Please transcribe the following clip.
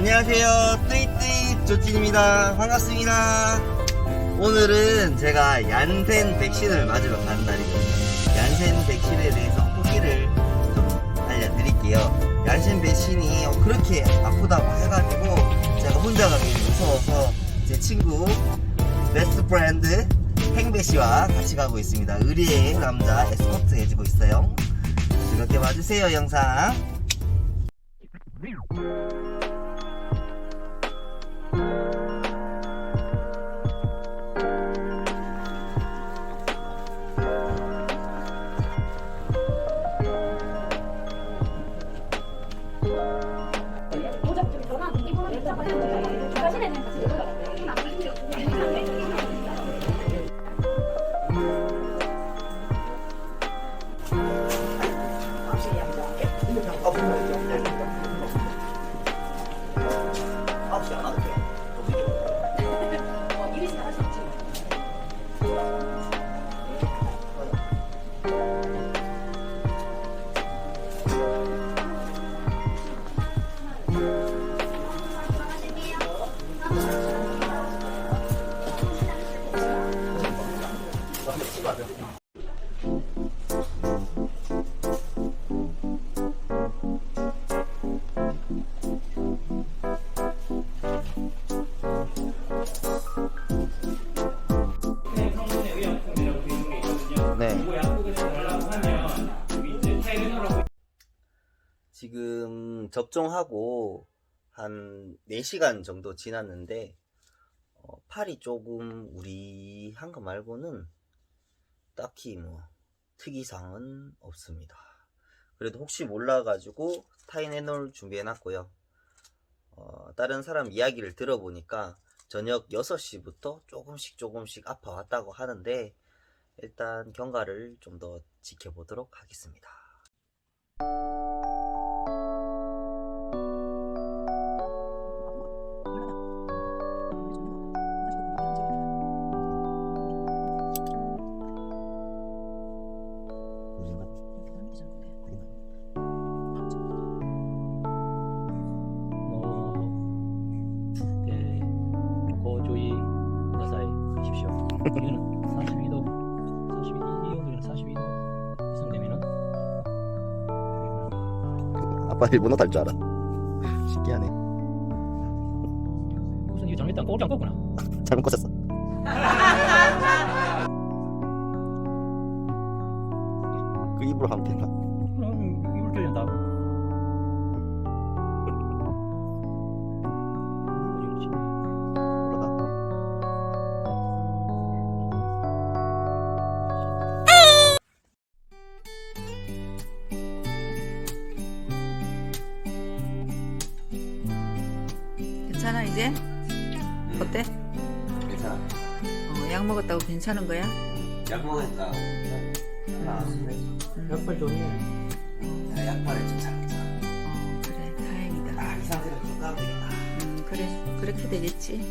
안녕하세요. 뚜이뚜이 조찐입니다. 반갑습니다. 오늘은 제가 얀센 백신을 맞으러 가는 날이거든요. 얀센 백신에 대해서 후기를 좀 알려드릴게요. 얀센 백신이 그렇게 아프다고 해가지고 제가 혼자 가기 무서워서 제 친구 베스트 프렌드 행배 씨와 같이 가고 있습니다. 의리의 남자 에스코트 해주고 있어요. 즐겁게 봐주세요, 영상. 小心点です。 네. 지금 접종하고 한 4시간 정도 지났는데 어, 팔이 조금 우리한 거 말고는 딱히 뭐 특이사항은 없습니다. 그래도 혹시 몰라가지고 타이네놀 준비해놨고요. 어, 다른 사람 이야기를 들어보니까 저녁 6시부터 조금씩 조금씩 아파왔다고 하는데 일단 경과를 좀 더 지켜보도록 하겠습니다. 하십시오. 이거는 42도, 42, 이 온도는 42도 이상 되면은 아빠 일본어 탈줄 알아. 신기하네. 무슨 이거 잘못했다 꼬장 꺾구나. 잘못 꽂았어. 그 입으로 하면 되나? 괜찮아 이제? 어때? 괜찮아. 어, 약 먹었다고 괜찮은 거야? 약 아, 약발 좋네. 약발을 좀잘 먹자. 어, 그래 다행이다. 아, 이 상태로 좀 되겠다. 음, 그래 그렇게 되겠지.